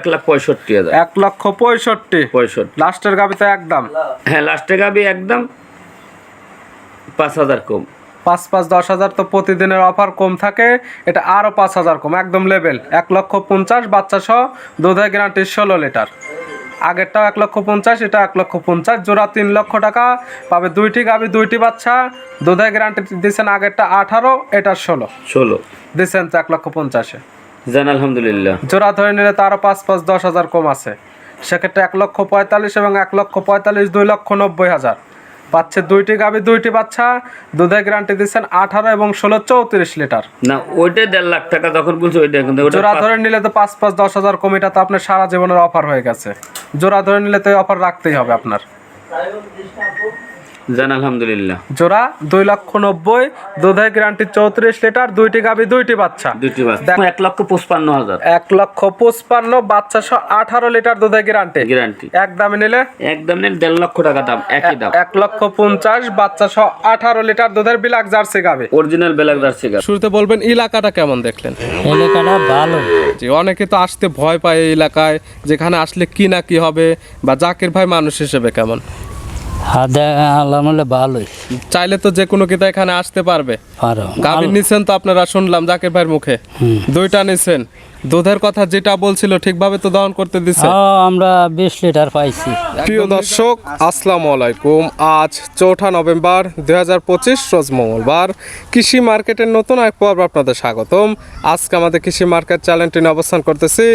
এক লাখ পঁয়ষট্টি হাজার। এক লক্ষ পঁয়ষট্টি। পঁয়ষট্টি। লাস্টের গাবি তো একদম। হ্যাঁ লাস্টে গাবি একদম পাঁচ হাজার কম। পাঁচ পাঁচ দশ হাজার তো প্রতিদিনের অফার কম থাকে এটা আরও পাঁচ হাজার কম একদম লেভেল। এক লক্ষ পঞ্চাশ বাচ্চা সহ দুধের গ্যারান্টি ষোলো লিটার। আগেরটাও এক লক্ষ পঞ্চাশ এটা এক লক্ষ পঞ্চাশ জোড়া তিন লক্ষ টাকা পাবে দুইটি গাবি দুইটি বাচ্চা। দুধের গ্যারান্টি দিচ্ছেন আগেরটা আঠারো এটা ষোলো। ষোলো। দিচ্ছেন তো এক লক্ষ পঞ্চাশে। জান আলহামদুলিল্লাহ। জোড়া ধরে নিলে তো আরও পাঁচ পাঁচ দশ হাজার কম আছে। সেক্ষেত্রে এক লক্ষ পঁয়তাল্লিশ এবং এক লক্ষ পঁয়তাল্লিশ দুই লক্ষ নব্বই হাজার। পাচ্ছে দুইটি গাবি দুইটি বাচ্চা। দুধের গ্যারান্টি দিচ্ছেন আঠারো এবং ষোলো চৌত্রিশ লিটার। না ওইটাই দেড় লাখ টাকা যখন বলছো ওইটা কিন্তু জোড়া ধরে নিলে তো পাঁচ পাঁচ দশ হাজার কম এটা তো আপনার সারা জীবনের অফার হয়ে গেছে। জোড়া ধরে নিলে তো অফার রাখতেই হবে আপনার। জান আলহামদুলিল্লাহ। জোড়া দুই লক্ষ নব্বই দুধের গ্যারান্টি চৌত্রিশ লিটার দুইটি গাবি দুইটি বাচ্চা। দুইটি দেখ- এক লক্ষ পঁচপান্ন হাজার। এক লক্ষ পঁচপান্ন বাচ্চা সহ আঠারো লিটার দুধের গ্যারান্টি গ্যারান্টি এক দামে নিলে? একদম নেন দেড় লক্ষ টাকা দাম একই দাম। এক লক্ষ পঞ্চাশ বাচ্চা সহ আঠারো লিটার দুধের বিলাক জার্সি গাবে। অরিজিনাল বেলাক জার্সি গাছ শুরুতে বলবেন এলাকাটা কেমন দেখলেন? এলাকাটা ভালো। যে অনেকে তো আসতে ভয় পায় এই এলাকায় যেখানে আসলে কি না কি হবে বা জাকির ভাই মানুষ হিসেবে কেমন? আল্লাহ ভালোই। চাইলে তো যে কোনো কিতা এখানে আসতে পারবে। পারো। নিছেন তো আপনারা শুনলাম জাকির ভাইয়ের মুখে। দুইটা নিছেন। দুধের কথা যেটা বলছিল ঠিকভাবে তো দহন করতে দিছে? হ্যাঁ, আমরা বিশ লিটার পাইছি। প্রিয় দর্শক আসসালামু আলাইকুম। আজ চৌঠা নভেম্বর দুই হাজার পঁচিশ রোজ মঙ্গলবার। কৃষি মার্কেটের নতুন এক পর্ব আপনাদের স্বাগতম। আজকে আমাদের কৃষি মার্কেট চ্যানেলটি নিয়ে অবস্থান করতেছি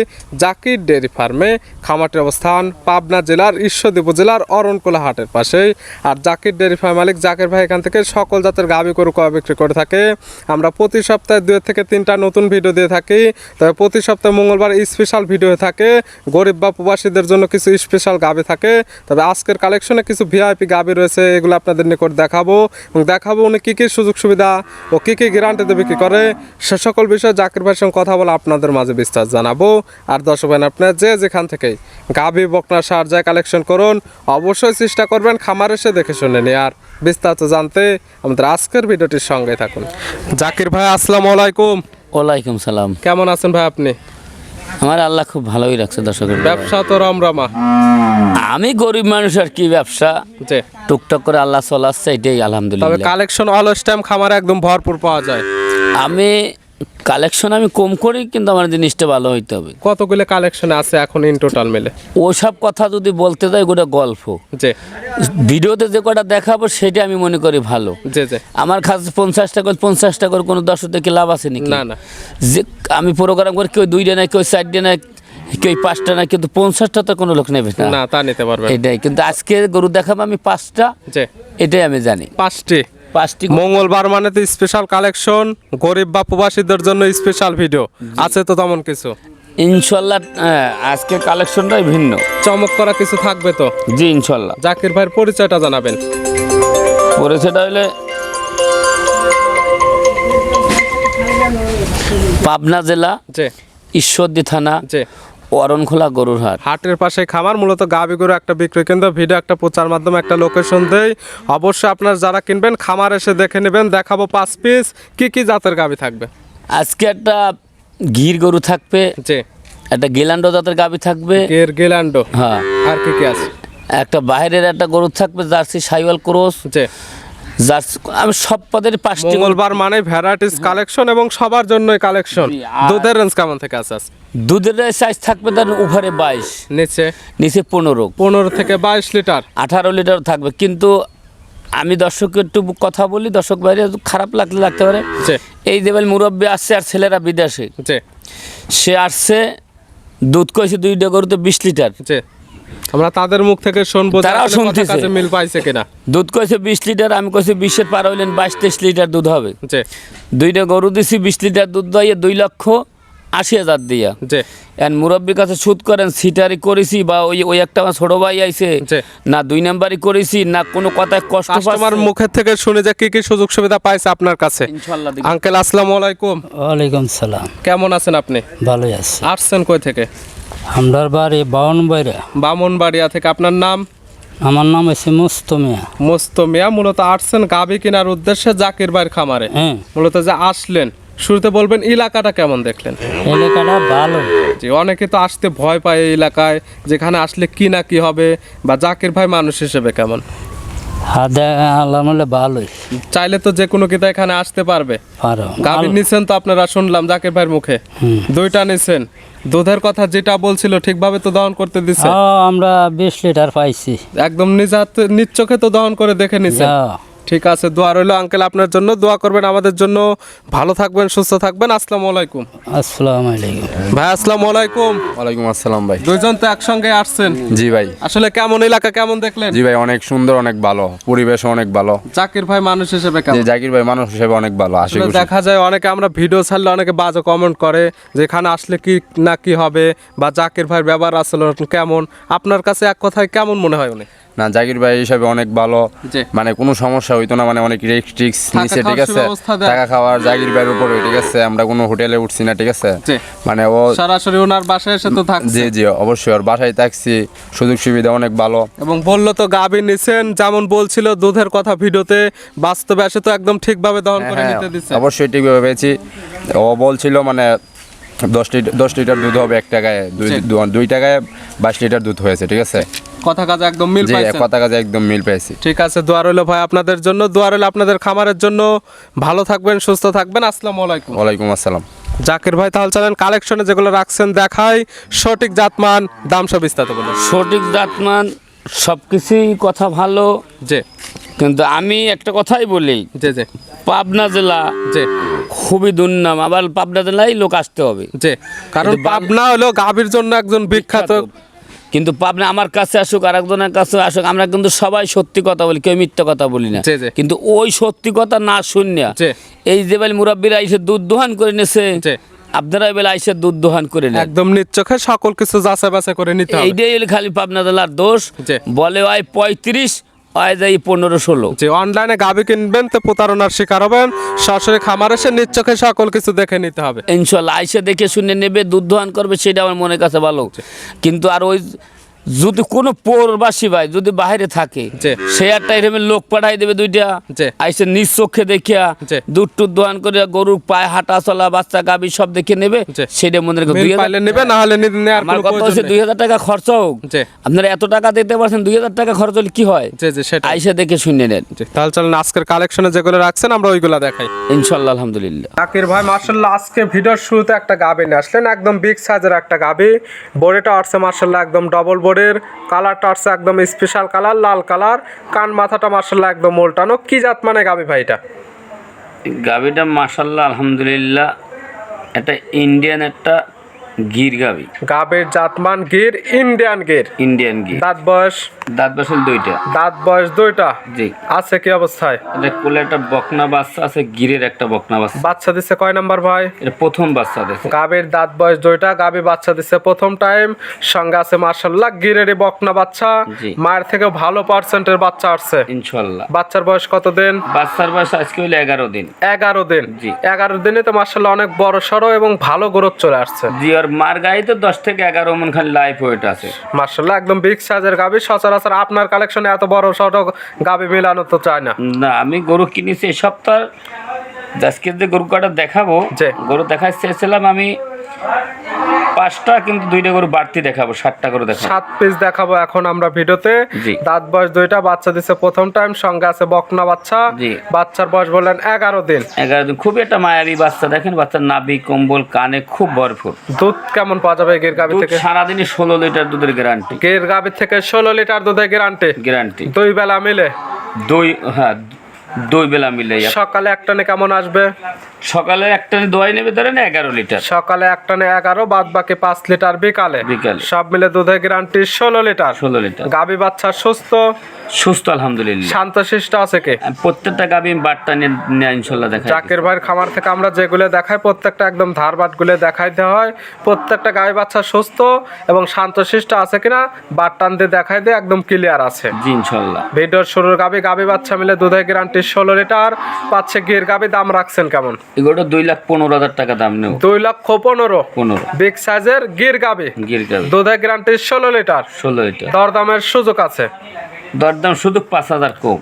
জাকির ডেয়ারি ফার্মে খামারটির অবস্থান পাবনা জেলার ঈশ্বরদী উপজেলার অরণকুলা হাটের পাশে আর জাকির ডেয়ারি ফার্ম মালিক জাকির ভাই এখান থেকে সকল জাতের গাভী গরু কয় বিক্রি করে থাকে। আমরা প্রতি সপ্তাহে দুই থেকে তিনটা নতুন ভিডিও দিয়ে থাকি। তবে প্রতি সপ্তাহে মঙ্গলবার স্পেশাল ভিডিও থাকে। গরিব বা প্রবাসীদের জন্য কিছু স্পেশাল গাভী থাকে। তবে আজকের কালেকশনে কিছু ভিআইপি গাভী রয়েছে, এগুলো আপনাদের নিকট দেখাবো এবং দেখাবো উনি কী কী সুযোগ সুবিধা ও কী কী গ্যারান্টি দেবে কী করে। সে সকল বিষয়ে জাকির ভাইয়ের সঙ্গে কথা বলে আপনাদের মাঝে বিস্তার জানাব। আর দর্শক ভাই আপনার যে যেখান থেকেই গাভী বকনা, সার যায় কালেকশন করুন, অবশ্যই চেষ্টা করবেন খামার এসে দেখে শুনে নিয়ে আর বিস্তারিত জানতে আমাদের আজকের ভিডিওটির সঙ্গে থাকুন। জাকির ভাই, আসসালামু আলাইকুম। ওয়ালাইকুম সালাম। কেমন আছেন ভাই আপনি? আমার আল্লাহ খুব ভালোই রাখছে দর্শকের ব্যবসা তো রমরমা। আমি গরিব মানুষ আর কি ব্যবসা? টুকটাক করে আল্লাহ চলাচ্ছে এটাই তবে আলহামদুলিল্লাহ কালেকশন অলস টাইম খামারে একদম ভরপুর পাওয়া যায়। আমি কালেকশন আমি কম করি কিন্তু আমার জিনিসটা ভালো হইতে হবে। কতগুলো কালেকশন আছে এখন ইন টোটাল মিলে? ওসব কথা যদি বলতে যাই গোটা গল্প। যে ভিডিওতে যে কটা দেখাবো সেটা আমি মনে করি ভালো। যে যে আমার কাছে পঞ্চাশ টাকা পঞ্চাশ টাকার কোনো দর্শক দেখে লাভ আছে নাকি? না না। যে আমি প্রোগ্রাম করে কেউ দুইটা নাই কেউ চারটে নাই কেউ পাঁচটা নাই কিন্তু পঞ্চাশটা তো কোনো লোক নেবে না। না তা নিতে পারবে এটাই কিন্তু আজকে গরু দেখাবো আমি পাঁচটা। যে এটাই আমি জানি। পাঁচটি। পাঁচটি মঙ্গলবার মানে তো স্পেশাল কালেকশন গরিব বা প্রবাসীদের জন্য স্পেশাল ভিডিও আছে তো তেমন কিছু? ইনশাল্লাহ হ্যাঁ, আজকের কালেকশনটাই ভিন্ন। চমক করা কিছু থাকবে তো? জি ইনশাল্লাহ। জাকির ভাইয়ের পরিচয়টা জানাবেন। পরে সেটা হলে পাবনা জেলা ঈশ্বরদী থানা যে অরণখোলা গরুর হাট। হাটের পাশে খামার মূলত গাবি গরু একটা বিক্রয় কেন্দ্র। ভিডিও একটা প্রচার মাধ্যমে একটা লোকেশন দেই। অবশ্যই আপনার যারা কিনবেন খামার এসে দেখে নেবেন। দেখাবো পাঁচ পিস কি কি জাতের গাবি থাকবে? আজকে একটা গির গরু থাকবে। যে একটা গেলান্ডো জাতের গাবি থাকবে। এর গেলান্ডো। হ্যাঁ। আর কি কি আছে? একটা বাইরের একটা গরু থাকবে জার্সি সাইওয়াল ক্রোস। যে জার্সি আমি সব পদের পাঁচটি মঙ্গলবার মানে ভ্যারাইটিস কালেকশন এবং সবার জন্যই কালেকশন। দুধের রেঞ্জ কেমন থেকে আছে দুধের সাইজ থাকবে তার উপরে বাইশ। নিচে? নিচে পনেরো। পনেরো থেকে বাইশ লিটার আঠারো লিটার থাকবে। কিন্তু আমি দর্শককে একটু কথা বলি দর্শক বাইরে খারাপ লাগলে লাগতে পারে। এই দেবেল মুরব্বী আসছে আর ছেলেরা বিদেশে। সে আসছে দুধ কইছে দুইটা গরুতে বিশ লিটার আমরা তাদের মুখ থেকে শুনব তারাও শুনতেছে। মিল পাইছে কিনা। দুধ কইছে বিশ লিটার আমি কইছি বিশের পার হইলেন বাইশ তেইশ লিটার দুধ হবে। দুইটা গরু দিছি বিশ লিটার দুধ দিয়ে দুই লক্ষ আশি হাজার দিয়া। এন মুরব্বীর কাছে সুদ করেন সিটারি করেছি বা ওই ওই একটা আমার ছোট ভাই আইছে। না দুই নাম্বারই করেছি না কোনো কথায় কষ্ট কাস্টমার পাচ্ছে। মুখের থেকে শুনে যে কি কি সুযোগ সুবিধা পাইছে আপনার কাছে? ইনশাল্লাহ দেখি। আঙ্কেল আসসালামু আলাইকুম। ওয়ালাইকুম সালাম। কেমন আছেন আপনি? ভালোই আছে। আসছেন কই থেকে? আমরার বাড়ি বাউন বাইরা বামনবাড়িয়া থেকে। আপনার নাম? আমার নাম হচ্ছে মুস্তমিয়া মোস্তমিয়া মূলত আসছেন গাবি কেনার উদ্দেশ্যে জাকির ভাইয়ের খামারে। হ্যাঁ। মূলত যে আসলেন শুরুতে বলবেন এলাকাটা কেমন দেখলেন? এলাকাটা ভালো। জি অনেকে তো আসতে ভয় পায় এই এলাকায় যেখানে আসলে কি না কি হবে বা জাকির ভাই মানুষ হিসেবে কেমন? হাতে ভালোই। চাইলে তো যে কোনো কিতা এখানে আসতে পারবে? পারো। গাভীর নিছেন তো আপনারা শুনলাম জাকির ভাইয়ের মুখে। দুইটা নিছেন। দুধের কথা যেটা বলছিল ঠিকভাবে তো দহন করতে দিছে? আমরা বিশ লিটার পাইছি। একদম নিজ হাতে নিজ চোখে তো দহন করে দেখে নিছেন। যা ঠিক আছে দোয়া রইল আঙ্কেল আপনার জন্য দোয়া করবেন আমাদের জন্য। ভালো থাকবেন সুস্থ থাকবেন আসসালামু আলাইকুম। আসসালামু আলাইকুম। ভাই আসসালামু আলাইকুম। ওয়ালাইকুম আসসালাম ভাই। দুইজন তো একসঙ্গে আসছেন। জি ভাই। আসলে কেমন এলাকা কেমন দেখলেন? জি ভাই অনেক সুন্দর অনেক ভালো। পরিবেশ অনেক ভালো। জাকির ভাই মানুষ হিসেবে যে কেমন জাকির ভাই মানুষ হিসেবে অনেক ভালো আসলে দেখা যায় অনেকে আমরা ভিডিও ছাড়লে অনেকে বাজে কমেন্ট করে যে এখানে আসলে কি না কি হবে বা জাকির ভাইয়ের ব্যবহার আসলে কেমন। আপনার কাছে এক কথায় কেমন মনে হয় উনি? না জাকির ভাই হিসাবে অনেক ভালো। মানে কোনো সমস্যা হইতো না মানে অনেক রিক্স টিক্স নিচে ঠিক আছে? টাকা খাওয়ার জাকির ভাইয়ের উপরে ঠিক আছে? আমরা কোনো হোটেলে উঠছি না ঠিক আছে? মানে ও সরাসরি ওনার বাসায় এসে তো থাকছে। জি জি অবশ্যই ওর বাসায় থাকছি। সুযোগ সুবিধা অনেক ভালো। এবং বলল তো গাভী নিছেন যেমন বলছিল দুধের কথা ভিডিওতে বাস্তবে এসে তো একদম ঠিকভাবে দহন করে হ্যাঁ নিতে দিচ্ছে অবশ্যই ঠিকভাবে পেয়েছি। ও বলছিল মানে দশ লিটার দশ লিটার দুধ হবে এক টাকায় দুই দুই টাকায় বাইশ লিটার দুধ হয়েছে ঠিক আছে? কথা কাজে একদম মিল কথা কাজে একদম মিল পেয়েছি ঠিক আছে দোয়া রইল ভাই আপনাদের জন্য দোয়া রইল আপনাদের খামারের জন্য। ভালো থাকবেন সুস্থ থাকবেন আসসালামু আলাইকুম। ওয়ালাইকুম আসসালাম। জাকির ভাই তাহলে চলেন কালেকশনে যেগুলো রাখছেন দেখাই সঠিক জাতমান দাম সব বিস্তারিত বলুন। সঠিক জাতমান সব কিছুই কথা ভালো। যে কিন্তু আমি একটা কথাই বলি যে যে পাবনা জেলা যে খুবই দুর্নাম আবার পাবনা জেলায় লোক আসতে হবে। যে কারণ পাবনা হলো গাভীর জন্য একজন বিখ্যাত। কিন্তু পাবনা আমার কাছে আসুক আর একজনের কাছে আসুক আমরা কিন্তু সবাই সত্যি কথা বলি কেউ মিথ্যা কথা বলি না। কিন্তু ওই সত্যি কথা না শুনিয়া। এই যে বেল মুরব্বীরা এসে দুধ দোহান করে নেছে জি। আপনারা এবার আইসে দুধ দোহান করে নেন। একদম সকল কিছু যাচাই বাছাই করে নিতে হবে। এইটাই হলো খালি পাবনা জেলার দোষ। বলে পঁয়ত্রিশ পনেরো ষোলো। যে অনলাইনে কিনবেন তো প্রতারণার শিকার হবেন। সরাসরি খামার এসে সকল কিছু দেখে নিতে হবে। ইনশাল্লাহ আইসে দেখে শুনে নেবে দুধ দোহান করবে সেটা আমার মনে কাছে ভালো। কিন্তু আর ওই যদি কোনো পৌরবাসী ভাই যদি বাইরে থাকে। সে একটা এরকমের লোক পাঠাই দেবে দুইটা। আইসে নিজ চোখে দেখিয়া। দুধ টুধ দোহান করে গরুর পায়ে হাঁটা চলা বাচ্চা গাবি সব দেখে নেবে সেটা মনে নেবে না হলে আমার কথা হচ্ছে দুই হাজার টাকা খরচ হোক। আপনারা এত টাকা দিতে পারছেন দুই হাজার টাকা খরচ হলে কি হয়? আইসে দেখে শুনে নেন। তাহলে চলেন আজকের কালেকশনে যেগুলো রাখছেন আমরা ওইগুলো দেখাই। ইনশাল্লাহ আলহামদুলিল্লাহ। জাকির ভাই মার্শাল্লাহ আজকে ভিডিওর শুরুতে একটা গাবি নিয়ে আসলেন। একদম বিগ সাইজের একটা গাবি বোর্ডেটা আসছে মার্শাল্লাহ একদম ডবল বোর্ডের কালারটা আসছে একদম স্পেশাল কালার, লাল কালার। কান মাথাটা মার্শাল্লাহ একদম মোলটানো কি জাত মানে গাবি ভাইটা গাবিটা মার্শাল্লাহ আলহামদুলিল্লাহ। একটা ইন্ডিয়ান একটা গির গাবি। গাবের জাতমান গির ইন্ডিয়ান গির। ইন্ডিয়ান গির। দাঁত বয়স? দাঁত বাসল দুইটা। দাঁত বয়স দুইটা? জি। আছে কি অবস্থায়? এটা কোলে একটা বকনা বাচ্চা আছে গিরের একটা বকনা বাচ্চা। বাচ্চা দিচ্ছে কয় নাম্বার ভাই? এটা প্রথম বাচ্চা দেখে। গাবের দাঁত বয়স দুইটা গাবি বাচ্চা দিচ্ছে প্রথম টাইম। সঙ্গে আছে মার্শাল্লাহ গিরেরই বকনা বাচ্চা। মায়ের থেকে ভালো পার্সেন্টের বাচ্চা আসছে। ইনশাল্লাহ বাচ্চার বয়স কত দিন বাচ্চার বয়স আজকে হইল এগারো দিন। এগারো দিন। জি। এগারো দিনে তো মার্শাল্লাহ অনেক বড় সড়ো এবং ভালো গ্রোথ চলে আসছে। জি আর মার গায়ে তো দশ থেকে এগারো মন খালি লাইফ ওয়েট আছে। মার্শাল্লাহ একদম বিগ সাইজের গাবি। সচরাচর আপনার কালেকশনে এত বড় ছোট গাবি মেলানো তো চায় না। না আমি গরু কিনেছি এই সপ্তাহ। আজকে যে গরু কাটা দেখাবো। গরু দেখাই চেয়েছিলাম আমি পাঁচটা কিন্তু দুইটা গরু বাড়তি দেখাবো সাতটা গরু দেখাবো। সাত পিস দেখাবো এখন আমরা ভিডিওতে। দাঁত বয়স দুইটা বাচ্চা দিচ্ছে প্রথম টাইম সঙ্গে আছে বকনা বাচ্চা। জি। বাচ্চার বয়স বললেন এগারো দিন। এগারো দিন খুবই একটা মায়াবী বাচ্চা দেখেন বাচ্চার নাভি কম্বল কানে খুব ভরপুর। দুধ কেমন পাওয়া যাবে গের গাবি থেকে? সারাদিনে ষোলো লিটার দুধের গ্যারান্টি গের গাবি থেকে ষোলো লিটার দুধের গ্যারান্টি গ্যারান্টি দুই বেলা মিলে? দই হ্যাঁ দই বেলা মিলে সকালে একটানে কেমন আসবে? সকালে একটা দোয়াই নেবে ধরেন এগারো লিটার। সকালে একটানে এগারো বাদ বাকি পাঁচ লিটার বিকালে। বিকালে। সব মিলে দুধের গ্যারান্টি ষোলো লিটার। ষোলো লিটার। গাবি বাচ্চা সুস্থ? সুস্থ আলহামদুলিল্লাহ। শান্ত শিষ্ট আছে কি? প্রত্যেকটা গাবি বাটটা নিয়ে ইনশাল্লাহ দেখা জাকির ভাইয়ের খামার থেকে আমরা যেগুলো দেখাই প্রত্যেকটা একদম ধার বাটগুলো দেখাই দেওয়া হয়। প্রত্যেকটা গাবি বাচ্চা সুস্থ এবং শান্তশিষ্ট আছে কিনা বাট টান দিয়ে দেখাই দিয়ে একদম ক্লিয়ার আছে। জি ইনশাল্লাহ। ভিডিওর শুরুর গাবি গাবি বাচ্চা মিলে দুধের গ্যারান্টি ষোলো লিটার পাচ্ছে গির গাবি দাম রাখছেন কেমন? দুই লাখ পনেরো হাজার টাকা দাম নেব। দুই লক্ষ পনেরো। পনেরো। বিগ সাইজের গির গাবি। গির গাবি। দুধের গ্যারান্টি ষোলো লিটার। ষোলো লিটার। দরদামের সুযোগ আছে? দরদাম শুধু পাঁচ হাজার কম।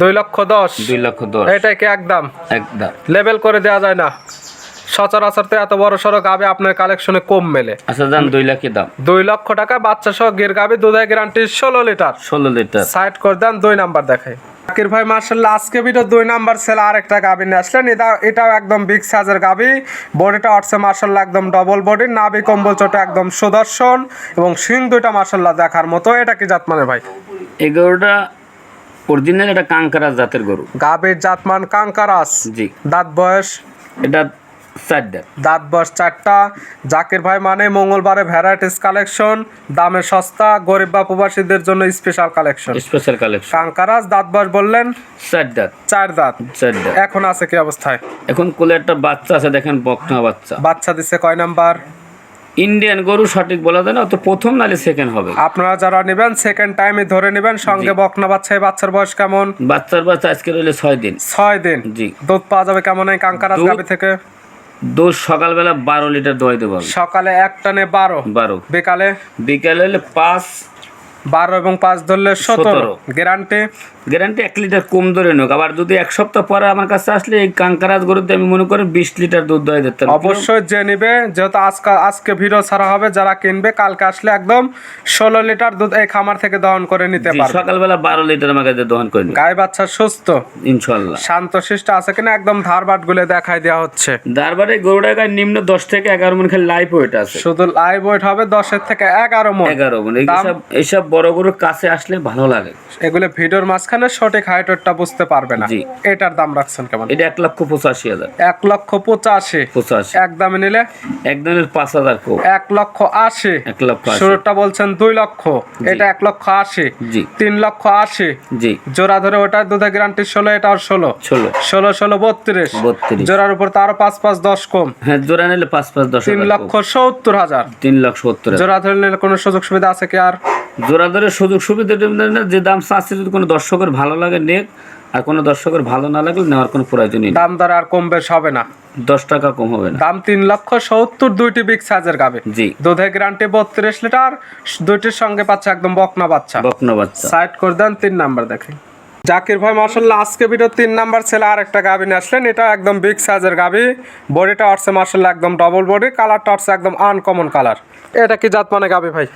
দুই লক্ষ দশ। দুই লক্ষ দশ। এটাই কি একদম একদম লেভেল করে দেওয়া যায় না। সচরাচর তো এত বড় সড়ো গাবে আপনার কালেকশনে কম মেলে। আচ্ছা দাম দুই লাখের দাম। দুই লক্ষ টাকা বাচ্চা সহ গির গাবে দুধের গ্যারান্টি ষোলো লিটার। ষোলো লিটার। সাইড করে দেন দুই নাম্বার দেখাই। জাকির ভাই মার্শাল্লাহ আজকে ভিডিও দুই নাম্বার সেল আর একটা গাবি নিয়ে আসলেন। এটা এটাও একদম বিগ সাইজের গাবি। বডিটা অটসে মার্শাল্লাহ একদম ডবল বডি নাবি কম্বল চোটা একদম সুদর্শন এবং সিং দুইটা মার্শাল্লাহ দেখার মতো। এটা কি জাত মানে ভাই? এই গরুটা অরিজিনাল এটা কাঙ্কারা জাতের গরু। গাবির জাতমান কাঙ্কারাস। জি। দাঁত বয়স? এটা দাঁত বয়স চারটা জাকির ভাই মানে মঙ্গলবারে ভ্যারাইটিস কালেকশন দামে সস্তা গরিব বা প্রবাসীদের জন্য স্পেশাল কালেকশন স্পেশাল কালেকশন কাঙ্কারাস দাঁত বয়স বললেন চার দাঁত চার দাঁত। চার দাঁত এখন আছে কি অবস্থায়? এখন কোলে একটা বাচ্চা আছে দেখেন বকনা বাচ্চা। বাচ্চা দিছে কয় নাম্বার? ইন্ডিয়ান গরু সঠিক বলা যায় না তো প্রথম নালে সেকেন্ড হবে। আপনারা যারা নেবেন সেকেন্ড টাইমে ধরে নেবেন সঙ্গে বকনা বাচ্চা বাচ্চার বয়স কেমন? বাচ্চার বাচ্চা আজকে রইলে ছয় দিন। ছয় দিন। জি। দুধ পাওয়া যাবে কেমন এই কাঙ্কারাস দুধ- গাবি থেকে? দোষ সকালবেলা বারো লিটার দোয়াই দেবো সকালে এক টানে বারো। বারো। বিকালে? বিকালে পাঁচ বারো এবং পাঁচ ধরলে সতেরো। গ্যারান্টি গ্যারান্টি এক লিটার কম ধরে নোক আবার যদি এক সপ্তাহ পরে আমার কাছে আসলে এই কাঙ্কারাজ গরুতে আমি মনে করি বিশ লিটার দুধ দোয়াই দিতে অবশ্যই যে নিবে যেহেতু আজকে আজকে ভিডিও ছাড়া হবে যারা কিনবে কালকে আসলে একদম ষোলো লিটার দুধ এই খামার থেকে দহন করে নিতে পারবে। সকালবেলা বারো লিটার আমার কাছে দহন করে গায়ে বাচ্চা সুস্থ। ইনশাল্লাহ শান্ত শিষ্ট আছে কিনা একদম ধার বাটগুলো দেখাই দেওয়া হচ্ছে। তারপরে গরুটা গায়ে নিম্ন দশ থেকে এগারো মন খালি লাইফ ওয়েট আছে। শুধু লাইভ ওয়েট হবে দশের থেকে এগারো মন। এগারো মন। এইসব এইসব বড় গরুর কাছে আসলে ভালো লাগে। এগুলো ভিডিওর মাঝখানে সঠিক হাইট ওয়েটটা বুঝতে পারবে না। জি। এটার দাম রাখছেন কেমন? এটা এক লক্ষ পঁচাশি হাজার। এক লক্ষ পঁচাশি। পঁচাশি। এক দামে নিলে? একদমের পাঁচ হাজার কো এক লক্ষ আশি। এক লক্ষ শুরুটা বলছেন দুই লক্ষ। এটা এক লক্ষ আশি। জি। তিন লক্ষ আশি। জি। জোড়া ধরে ওটা দুধে গ্যারান্টি ষোলো এটাও ষোলো। ষোলো। ষোলো ষোলো বত্রিশ। 32 জোড়ার উপর তো আরও পাঁচ পাঁচ দশ কম। হ্যাঁ জোড়া নিলে পাঁচ পাঁচ দশ তিন লক্ষ সত্তর হাজার। তিন লক্ষ সত্তর। জোড়া ধরে নিলে কোনো সুযোগ সুবিধা আছে কি আর? জোড়া ধরে সুযোগ সুবিধা না, যে দাম চাচ্ছে যদি কোনো দর্শকের ভালো লাগে নেক আর কোনো দর্শকের ভালো না লাগলে নেওয়ার কোনো প্রয়োজনই নেই। দাম দর আর কম বেশ হবে না। দশ টাকা কম হবে না। দাম তিন লক্ষ সত্তর দুইটি বিগ সাইজের গাবে জি। দুধে গ্যারান্টি বত্রিশ লিটার দুইটির সঙ্গে পাচ্ছে একদম বকনা বাচ্চা। বকনা বাচ্চা। সাইড করে দেন তিন নাম্বার দেখেন জাকির ভাই মার্শাল্লাহ আজকে ভিডিও তিন নাম্বার ছেলে আর একটা গাবি নিয়ে আসলেন। এটা একদম বিগ সাইজের গাবি বডিটা আসছে মার্শাল্লাহ একদম ডবল বডি কালারটা আসছে একদম আনকমন কালার এটা কি জাত মানে গাবি ভাই?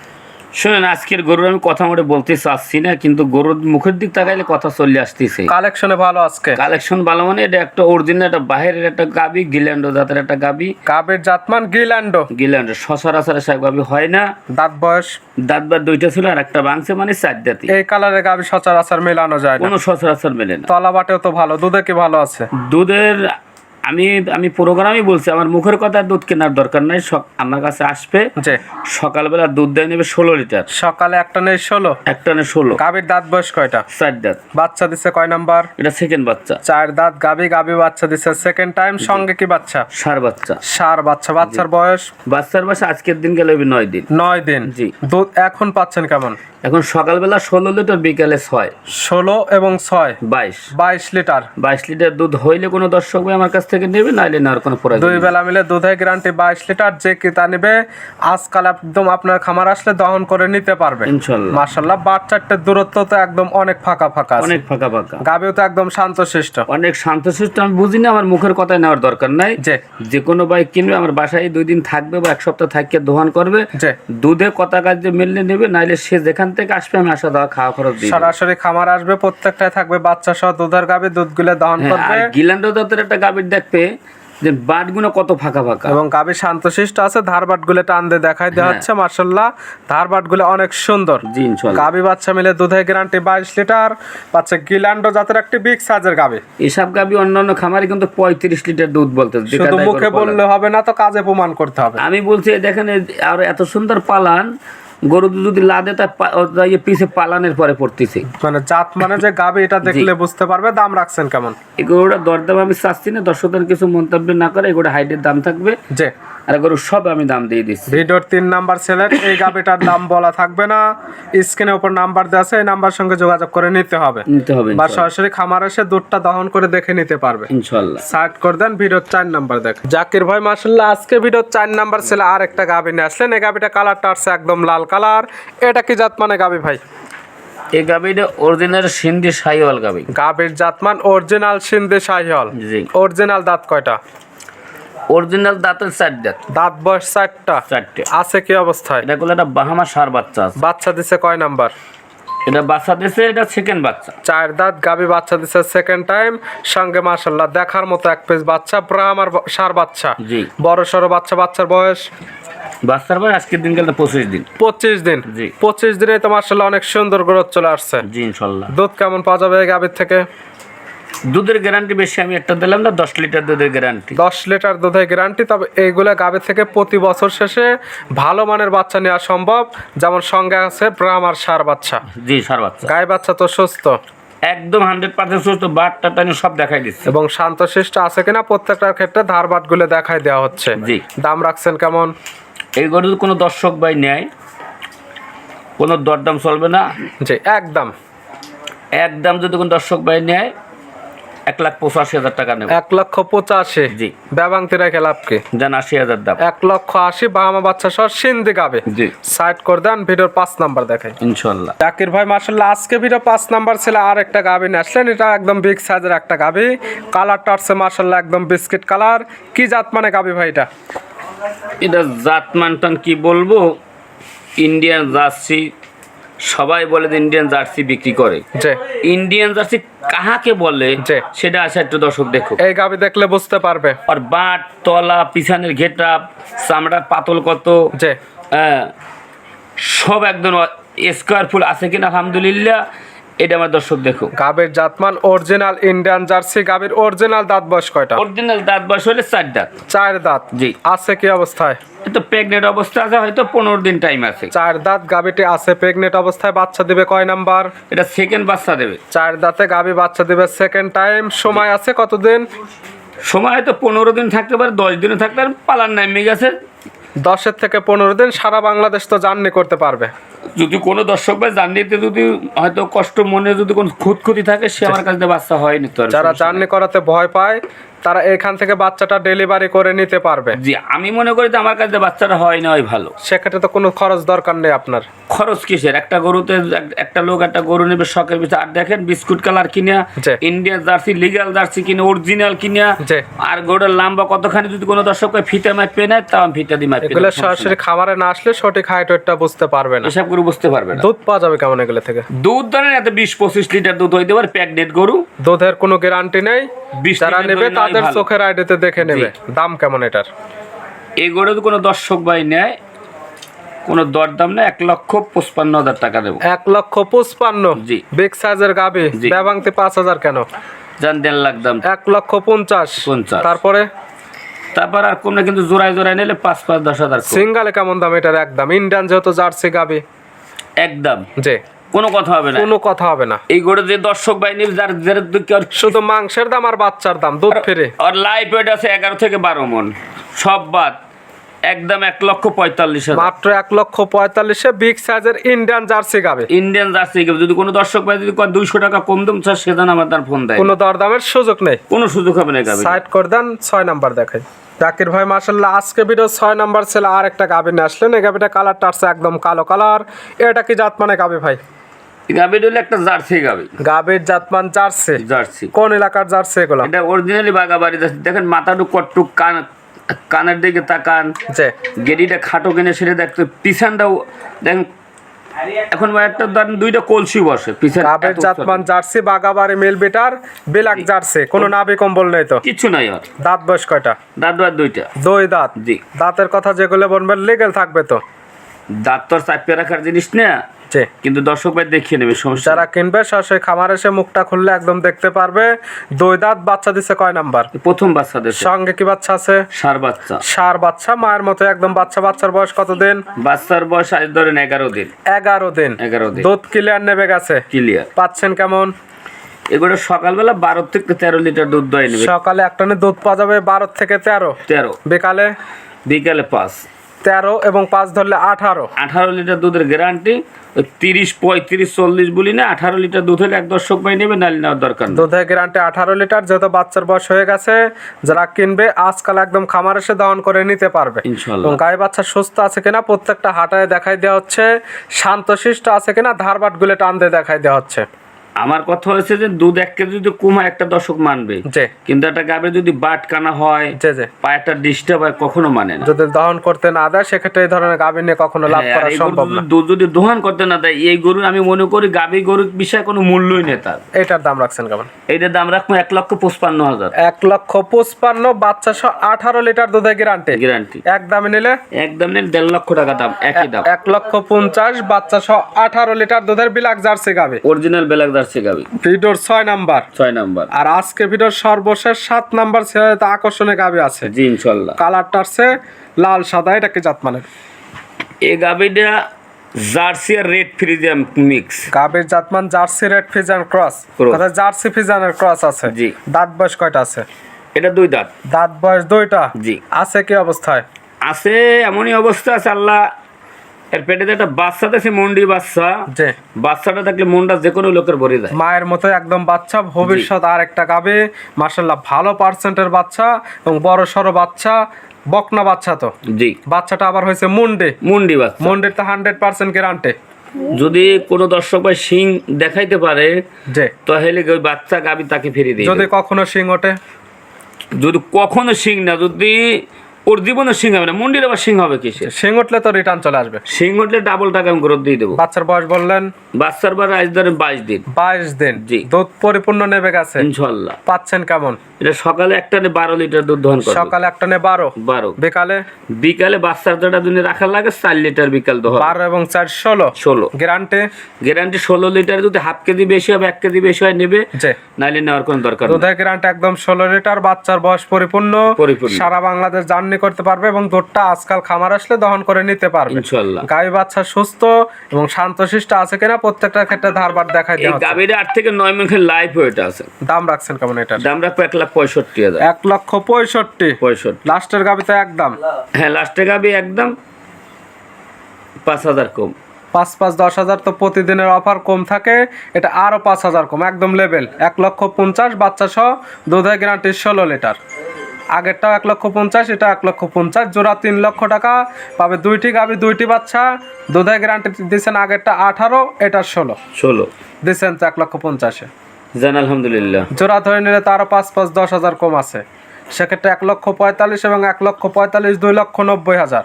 শুনেন আজকের গরুর আমি কথা মোটে বলতে চাচ্ছি না কিন্তু গরুর মুখের দিক তাকাইলে কথা চলে আসতেছে। কালেকশনে ভালো আজকে। কালেকশন ভালো মানে এটা একটা অরিজিনাল একটা বাহিরের একটা গাবি গিল্যান্ডো জাতের একটা গাবি। গাবির জাতমান গিল্যান্ডো গিল্যান্ডো সচরাচর সব গাবি হয় না। দাঁত বয়স? দাঁত বা দুইটা ছিল আর একটা বাংছে মানে চার দাঁতি এই কালারের গাবি সচরাচর মেলানো যায় না। কোনো সচরাচর মেলে না। তলা বাটেও তো ভালো দুধে কি ভালো আছে? দুধের আমি আমি প্রোগ্রামই বলছি আমার মুখের কথা দুধ কেনার দরকার নাই আমার কাছে আসবে। সকালবেলা দুধ দেয় নেবে ষোলো লিটার। সকালে একটা নেই ষোলো? একটা না ষোলো। গাবির দাঁত বয়স কয়টা? চার দাঁত। বাচ্চা দিছে কয় নাম্বার? এটা সেকেন্ড বাচ্চা। চার দাঁত গাবি গাবি বাচ্চা দিছে। সেকেন্ড টাইম সঙ্গে কি বাচ্চা? সার বাচ্চা। সার বাচ্চা। বাচ্চার বয়স? বাচ্চার বয়স আজকের দিন গেলে নয় দিন। নয় দিন। জি। দুধ এখন পাচ্ছেন কেমন? এখন সকালবেলা ষোলো লিটার বিকালে ছয়। ষোলো এবং ছয়। বাইশ। বাইশ লিটার। বাইশ লিটার দুধ হইলে কোনো দর্শক ভাই আমার কাছ থেকে নেবে নাইলে নেওয়ার কোনো প্রয়োজন দুই বেলা মিলে দুধের গ্যারান্টি বাইশ লিটার যে নেবে আজকাল একদম আপনার খামার আসলে দহন করে নিতে পারবে। ইনশাল্লাহ। দূরত্ব তো একদম অনেক ফাঁকা ফাঁকা অনেক ফাঁকা ফাঁকা। গাবিও তো একদম শান্তশিষ্ট। অনেক শান্তশিষ্ট আমি বুঝি না আমার মুখের কথায় নেওয়ার দরকার নাই। যে যে কোনো বাইক কিনবে আমার বাসায় দুই দিন থাকবে বা এক সপ্তাহ থাকিয়ে দোহান করবে। যে দুধে কথা কাজে মিললে নেবে নাইলে সে যেখান থেকে আসবে আমি আসা দেওয়া খাওয়া খরচ দিই সরাসরি খামার আসবে প্রত্যেকটাই থাকবে বাচ্চা সহ দুধের গাবি দুধগুলো দহন হ্যাঁ, করবে। গিলান্ডো একটা গাভীর দেখবে যে বাটগুলো কত ফাঁকা ফাঁকা। এবং গাবি শান্তশিষ্ট আছে ধারবাটগুলো টান দিয়ে দেখাই দেওয়া হ্যাঁ। হচ্ছে মার্শাল্লাহ ধারবাটগুলো অনেক সুন্দর। জি গাবি বাচ্চা মিলে দুধের গ্যারান্টি বাইশ লিটার বাচ্চা গিলান্ডো জাতের একটি বিগ সাইজের গাবি এসব গাভী অন্যান্য খামারে কিন্তু পঁয়ত্রিশ লিটার দুধ বলতে শুধু মুখে বললে হবে না তো কাজে প্রমাণ করতে হবে। আমি বলছি দেখেন আর এত সুন্দর পালান গরু যদি লাদে তার ইয়ে পিছে পালানের পরে পড়তেছে। মানে জাত মানে যে গাবে এটা দেখলে বুঝতে পারবে দাম রাখছেন কেমন। এই গরুটা দরদাম আমি চাচ্ছি না দর্শকদের কিছু মন্তব্য না করে এগুলো হাইটের দাম থাকবে। যে আর গরু সব আমি দাম দিয়ে দিচ্ছি। ভিডিওর তিন নাম্বার সেলের এই গাবিটার দাম বলা থাকবে না। স্ক্রিনের উপর নাম্বার দেওয়া আছে এই নাম্বার সঙ্গে যোগাযোগ করে নিতে হবে। নিতে হবে বা সরাসরি খামার এসে দুধটা দহন করে দেখে নিতে পারবে। করে দেন ভিডিওর চার নাম্বার দেখ জাকির ভাই আজকে ভিডিওর চার নাম্বার ছেলে আর একটা গাবি নিয়ে আসলেন। এই গাবিটা কালারটা আসছে একদম লাল কালার এটা কি জাত মানে গাবি ভাই? এই গাভীটা অরিজিনাল সিন্ধি সাইওয়াল গাভী। গাবির জাতমান অরিজিনাল সিন্ধে জি। অরিজিনাল দাঁত কয়টা? অরিজিনাল দাঁতের চার দাঁত। দাঁত বয়স চারটা। চারটে। আছে কি অবস্থায়? এটা করলে একটা বাহামা সার বাচ্চা আছে। বাচ্চা দিছে কয় নাম্বার? এটা বাচ্চা দিয়েছে এটা সেকেন্ড বাচ্চা। চার দাঁত গাবি বাচ্চা দিছে সেকেন্ড টাইম সঙ্গে মাশাল্লাহ দেখার মতো এক পিস বাচ্চা ব্রাহ্মার ব- সার বাচ্চা। জি। বড় সড়ো বাচ্চা বাচ্চার বয়স? বাচ্চার বয়স আজকের দিন গেলে পঁচিশ দিন। পঁচিশ দিন। জি। পঁচিশ দিনে তো মার্শাল্লাহ অনেক সুন্দর গ্রোথ চলে আসছে। জি ইনশাল্লাহ। দুধ কেমন পাওয়া যাবে গাবির থেকে? দুধের গ্যারান্টি বেশি আমি একটা দিলাম না দশ লিটার দুধের গ্যারান্টি দশ লিটার দুধের গ্যারান্টি তবে এইগুলা গাবে থেকে প্রতি বছর শেষে ভালো মানের বাচ্চা নেওয়া সম্ভব। যেমন সঙ্গে আছে ব্রাহ্মার সার বাচ্চা। জি সার বাচ্চা। গায়ে বাচ্চা তো সুস্থ। একদম হান্ড্রেড পার্সেন্ট সুস্থ বাটটা টানি সব দেখাই দিচ্ছে। এবং শান্তশিষ্ট আছে কিনা প্রত্যেকটার ক্ষেত্রে ধারবাটগুলো দেখাই দেওয়া হচ্ছে। জি। দাম রাখছেন কেমন? এই গরুর কোনো দর্শক ভাই নেয় কোনো দরদাম চলবে না। জি একদম। একদম যদি কোনো দর্শক ভাই নেয় এক লাখ পঁচাশি হাজার টাকা নেবে। এক লক্ষ পঁচাশি। জি। ব্যবাংতি রেখে লাভ কি? যান আশি হাজার দাম। এক লক্ষ আশি বাহামা বাচ্চা সহ সিন্ধি গাবে। জি। সাইড করে দেন ভিডিওর পাঁচ নাম্বার দেখাই। ইনশাল্লাহ। জাকির ভাই মার্শাল্লাহ আজকে ভিডিও পাঁচ নাম্বার ছিল আর একটা গাবি নিয়ে আসলেন। এটা একদম বিগ সাইজের একটা গাবি। কালারটা আসছে মার্শাল্লাহ একদম বিস্কিট কালার কি জাত মানে গাবি ভাই এটা? এটা জাত মানটান কি বলব? Indian jersey. সবাই বলে ইন্ডিয়ান জার্সি বিক্রি করে। ইন্ডিয়ান জার্সি কাহাকে বলে। সেটা আসা একটু দর্শক দেখো এই গাবি দেখলে বুঝতে পারবে। আর বাট তলা পিছানের ঘেটাপ চামড়ার পাতল কত হ্যাঁ, সব একদম স্কোয়ার ফুল আছে কিনা আলহামদুলিল্লাহ। এটা আমার দর্শক দেখো গাবির জাতমান অরিজিনাল ইন্ডিয়ান জার্সি গাবির অরিজিনাল দাঁত বয়স কয়টা? অরিজিনাল দাঁত বয়স হলে চার দাঁত। চার দাঁত। জি। আছে কি অবস্থায়? তো প্রেগনেন্ট অবস্থা আছে হয়তো পনেরো দিন টাইম আছে। চার দাঁত গাবিটি আছে প্রেগনেন্ট অবস্থায় বাচ্চা দিবে কয় নাম্বার? এটা সেকেন্ড বাচ্চা দেবে। চার দাঁতে গাবি বাচ্চা দিবে সেকেন্ড টাইম সময় আছে কতদিন? সময় হয়তো পনেরো দিন থাকতে পারে দশ দিনও থাকতে পারে পালার নামে গেছে দশের থেকে পনেরো দিন সারা বাংলাদেশ তো জার্নি করতে পারবে। যদি কোনো দর্শক ভাই জার্নিতে যদি হয়তো কষ্ট মনে যদি কোনো খুঁতখুতি থাকে সে আমার কাছে বাচ্চা হয়নি তো যারা জার্নি করাতে ভয় পায় তারা এখান থেকে বাচ্চাটা ডেলিভারি করে নিতে পারবে। জি আমি মনে করি যে আমার কাছে বাচ্চাটা হয় না হয় ভালো। সেক্ষেত্রে তো কোনো খরচ দরকার নেই আপনার। খরচ কিসের? একটা গরুতে একটা লোক একটা গরু নেবে শখের ভিতরে আর দেখেন বিস্কুট কালার কিনা জি। ইন্ডিয়ান জার্সি লিগাল জার্সি কিনে অরিজিনাল কিনা আর গরুর লম্বা কতখানি যদি কোনো দর্শক ভাই ফিতে মাপে নেয় তাও আমি ফিতা দিয়ে মাপে এগুলো সরাসরি খামারে না আসলে সঠিক হাইট ওয়েটটা বুঝতে পারবে না। এসব গরু বুঝতে পারবে না। দুধ পাওয়া যাবে কেমন এগুলো থেকে? দুধ ধরেন এত বিশ পঁচিশ লিটার দুধ হইতে পারে প্যাকডেট গরু। দুধের কোনো গ্যারান্টি নেই। যারা নেবে দই তাদের চোখের আইডিতে দেখে নেবে। দাম কেমন এটার? এই গরু যদি কোনো দর্শক ভাই নেয় কোনো দরদাম না এক লক্ষ পঁচপান্ন হাজার টাকা দেবো। এক লক্ষ পঁচপান্ন? জি। বিগ সাইজের গাবি? জি। ব্যবাংতি পাঁচ হাজার কেন? যান দেড় লাখ দাম। এক লক্ষ পঞ্চাশ। পঞ্চাশ। তারপরে? তারপর আর কমলে কিন্তু জোড়ায় জোড়ায় নিলে পাঁচ পাঁচ দশ হাজার। সিঙ্গালে কেমন দাম এটার? একদম। ইন্ডিয়ান যেহেতু জার্সি গাবে। একদম। যে কোনো কথা হবে না। কোনো কথা হবে না। এই গরু যে দর্শক বাহিনী যার যার দিকে শুধু মাংসের দাম আর বাচ্চার দাম দুধ ফিরে। আর লাইফ ওয়েট আছে এগারো থেকে বারো মন। সব বাদ। একদম এক লক্ষ পঁয়তাল্লিশ মাত্র এক লক্ষ পঁয়তাল্লিশে বিগ সাইজের ইন্ডিয়ান জার্সি গাবে। ইন্ডিয়ান জার্সি যদি কোনো দর্শক ভাই যদি দুইশো টাকা কম দাম স্যার সেদিন আমার তার ফোন দেয় কোনো দরদামের সুযোগ নেই। কোনো সুযোগ হবে না গাবে। সাইড করে দেন ছয় নাম্বার দেখাই জাকির ভাই মার্শাল্লাহ আজকে ভিডিও ছয় নাম্বার ছেলে। আর একটা গাবি নিয়ে আসলেন। এই গাবিটা কালারটা আসছে একদম কালো কালার এটা কি জাত মানে গাবি ভাই? গাবি হলে একটা জার্সি গাবি। গাবির জাতমান জার্সি? জার্সি। কোন এলাকার জার্সি এগুলো? এটা অরিজিনালি বাগাবাড়ি দেখেন মাথাটুক কটটুক কান কানের দিকে তাকান। গেডিটা খাটো কিনে সেটা দেখতে পিছনটাও দেখেন এখন একটা ধরেন দুইটা কলসি বসে পিছন গাবির জাতমান জার্সি বাগাবাড়ি মিল বিটার বিলাক জার্সি। কোনো নাবি কম্বল নেই তো? কিচ্ছু নাই আর দাঁত বয়স কয়টা? দাঁত আর দুইটা। দুই দাঁত। জি। দাঁতের কথা যেগুলো বলবেন লিগেল থাকবে তো? দাঁত তো চাপিয়ে রাখার জিনিস না। কিন্তু দর্শক ভাই দেখিয়ে নেবে সমস্যা যারা কিনবে সরাসরি খামার এসে মুখটা খুললে একদম দেখতে পারবে। দুই দাঁত বাচ্চা দিছে কয় নাম্বার? প্রথম বাচ্চা বাচ্চাদের সঙ্গে কি বাচ্চা আছে? সার বাচ্চা। সার বাচ্চা মায়ের মতো একদম বাচ্চা। বাচ্চার বয়স কত দিন বাচ্চার বয়স আজ ধরেন এগারো দিন। এগারো দিন। এগারো দিন। দুধ ক্লিয়ার নেবে গেছে? ক্লিয়ার পাচ্ছেন কেমন? এগুলো সকালবেলা বারো থেকে তেরো লিটার দুধ দই নেবে। সকালে একটানে দুধ পাওয়া যাবে বারো থেকে তেরো? তেরো। বিকালে? বিকালে পাঁচ। তেরো এবং পাঁচ ধরলে আঠারো। আঠারো লিটার দুধের গ্যারান্টি তিরিশ পঁয়ত্রিশ চল্লিশ বলি না আঠারো লিটার দুধ হলে এক দর্শক ভাই নেবে নালি নেওয়ার দরকার দুধের গ্যারান্টি আঠারো লিটার যেহেতু বাচ্চার বয়স হয়ে গেছে যারা কিনবে আজকাল একদম খামার এসে দহন করে নিতে পারবে। এবং গায়ে বাচ্চা সুস্থ আছে কিনা প্রত্যেকটা হাটায় দেখাই দেওয়া হচ্ছে শান্তশিষ্ট আছে কিনা ধারবাট গুলে টান দিয়ে দেখাই দেওয়া হচ্ছে। আমার কথা হয়েছে যে দুধ এক কেজি যদি কমা একটা দশক মানবে কিন্তু একটা গাবে যদি বাট কানা হয় জি ডিস্টার্ব হয় কখনো মানে না। যদি দহন করতে না দেয় সেক্ষেত্রে এই ধরনের গাভী নিয়ে কখনো লাভ হ্যাঁ, করা সম্ভব না। দুধ যদি দোহান করতে না দেয় এই গরু আমি মনে করি গাবি গরুর বিষয়ে কোনো মূল্যই নেই তার। এটার দাম রাখছেন কেমন? এইটার দাম রাখব এক লক্ষ পঁচপান্ন হাজার। এক লক্ষ পঁচপান্ন বাচ্চা সহ আঠারো লিটার দুধে গ্যারান্টি গ্যারান্টি এক দামে নিলে? একদম নেন দেড় লক্ষ টাকা দাম একই দাম। এক লক্ষ পঞ্চাশ বাচ্চা সহ আঠারো লিটার দুধের বিলাক জার্সি গাবে অরিজিনাল বেলাক দার্সি গাবি? ভিডিওর ছয় নাম্বার। ছয় নাম্বার। আর আজকে ভিডিওর সর্বশেষ সাত নাম্বার ছেড়ে আকর্ষণীয় গাবি আছে। জি ইনশাল্লাহ কালারটা আছে লাল সাদা এটা কি জাত মানের এই গাবিটা জার্সি আর রেড ফ্রিজিয়াম মিক্স। গাবির জাতমান জার্সি রেড ফিজান ক্রস। কথা জার্সি ফিজানের ক্রস আছে। জি। দাঁত বয়স কয়টা আছে? এটা দুই দাঁত। দাঁত বয়স দুইটা? জি। আছে কি অবস্থায়? আছে এমনই অবস্থা আছে আল্লাহ এর পেটে একটা বাচ্চা আছে মন্ডি বাচ্চা। বাচ্চাটা থাকলে মনটা যে কোনো লোকের ভরে যায়। মায়ের মতো একদম বাচ্চা ভবিষ্যৎ আর একটা গাবে। মাসাল্লাহ ভালো পার্সেন্টের বাচ্চা এবং বড় সড়ো বাচ্চা বকনা বাচ্চা তো। জি। বাচ্চাটা আবার হয়েছে মুন্ডে। মুন্ডি বাচ্চা। মুন্ডের তো হান্ড্রেড পার্সেন্ট গ্যারান্টি যদি কোনো দর্শক ভাই শিং দেখাইতে পারে যে তাহলে ওই বাচ্চা গাবি তাকে ফিরিয়ে দিই যদি কখনো সিং ওঠে? যদি কখনো শিং না যদি ওর জীবনে সিং হবে না মুন্ডির আবার শিং হবে কিসে সিং উঠলে তো রিটার্ন চলে আসবে। শিং উঠলে ডাবল টাকা আমি গ্রোথ দিয়ে দেবো। বাচ্চার বয়স বললেন? বাচ্চার বার আজ ধরেন বাইশ দিন। বাইশ দিন। জি। দুধ পরিপূর্ণ নেবে গেছে? ইনশাল্লাহ পাচ্ছেন কেমন? এটা সকালে একটা নে বারো লিটার দুধ দহন করে সকালে একটা নে বারো। বারো। বিকালে? বিকালে বাচ্চার যেটা দিনে রাখা লাগে চার লিটার বিকাল দহন। বারো এবং চার ষোলো। ষোলো। গ্যারান্টি? গ্যারান্টি ষোলো লিটার যদি হাফ কেজি বেশি হবে এক কেজি বেশি হয় নেবে নাইলে নেওয়ার কোনো দরকার দুধের গ্যারান্টি একদম ষোলো লিটার বাচ্চার বয়স পরিপূর্ণ। পরিপূর্ণ। সারা বাংলাদেশ জার্নি করতে পারবে এবং দুধটা আজকাল খামার আসলে দহন করে নিতে পারবে। ইনশাল্লাহ। গাই বাচ্চা সুস্থ এবং শান্তশিষ্ট আছে কিনা প্রত্যেকটা ক্ষেত্রে ধারবার দেখাই দেওয়া হচ্ছে। গাভীর আট থেকে নয় মাসের লাইফ ওয়েট আছে। দাম রাখছেন কেমন এটার দাম রাখব এক লাখ পঁয়ষট্টি হাজার। এক লক্ষ পঁয়ষট্টি। পঁয়ষট্টি। লাস্টের গাবিতে একদম হ্যাঁ লাস্টে গাবি একদম পাঁচ হাজার কম। পাঁচ পাঁচ দশ হাজার তো প্রতিদিনের অফার কম থাকে এটা আরও পাঁচ হাজার কম একদম লেভেল এক লক্ষ পঞ্চাশ বাচ্চা সহ দুধের গ্যারান্টি ষোলো লিটার। আগেরটাও এক লক্ষ পঞ্চাশ এটা এক লক্ষ পঞ্চাশ। জোড়া তিন লক্ষ টাকা পাবে দুইটি গাবি দুইটি বাচ্চা। দুধের গ্যারান্টি দিচ্ছেন আগেরটা আঠারো এটা ষোলো। ষোলো। দিচ্ছেন তো এক লক্ষ পঞ্চাশে। জান আলহামদুলিল্লাহ। জোড়া ধরে নিলে তারও পাঁচ পাঁচ দশ হাজার কম আছে। সেক্ষেত্রে এক লক্ষ পঁয়তাল্লিশ এবং এক লক্ষ পঁয়তাল্লিশ দুই লক্ষ নব্বই হাজার।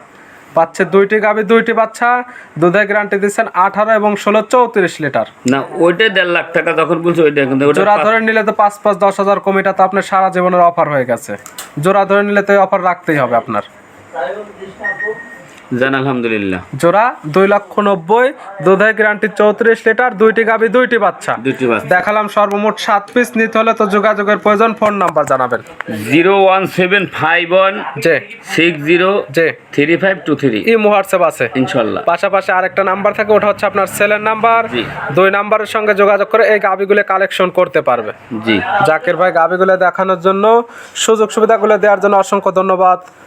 পাচ্ছে দুইটি গাবি দুইটি বাচ্চা। দুধের গ্যারান্টি দিচ্ছেন আঠারো এবং ষোলো চৌত্রিশ লিটার। না ওইটা দেড় লাখ টাকা যখন বলছে ওইটা কিন্তু জোড়া ধরে নিলে তো পাঁচ পাঁচ দশ হাজার কমিটা তো আপনার সারা জীবনের অফার হয়ে গেছে। জোড়া ধরে নিলে তো অফার রাখতেই হবে আপনার। জান আলহামদুলিল্লাহ। জোড়া দুই লক্ষ নব্বই দুধের গ্যারান্টি চৌত্রিশ লিটার দুইটি গাবি দুইটি বাচ্চা। দুইটি বাচ্চা। দেখালাম সর্বমোট সাত পিস নিতে হলে তো যোগাযোগের প্রয়োজন ফোন নাম্বার জানাবেন। Zero one seven five one যে সিক্স জিরো যে থ্রি ফাইভ টু থ্রি। ই হোয়াটসঅ্যাপ আছে। ইনশাল্লাহ। পাশাপাশি আরেকটা নাম্বার থাকে ওটা হচ্ছে আপনার সেলের নাম্বার। দুই নাম্বারের সঙ্গে যোগাযোগ করে এই গাবিগুলো কালেকশন করতে পারবে। জি। জাকির ভাই গাবিগুলো দেখানোর জন্য সুযোগ সুবিধাগুলো দেওয়ার জন্য অসংখ্য ধন্যবাদ।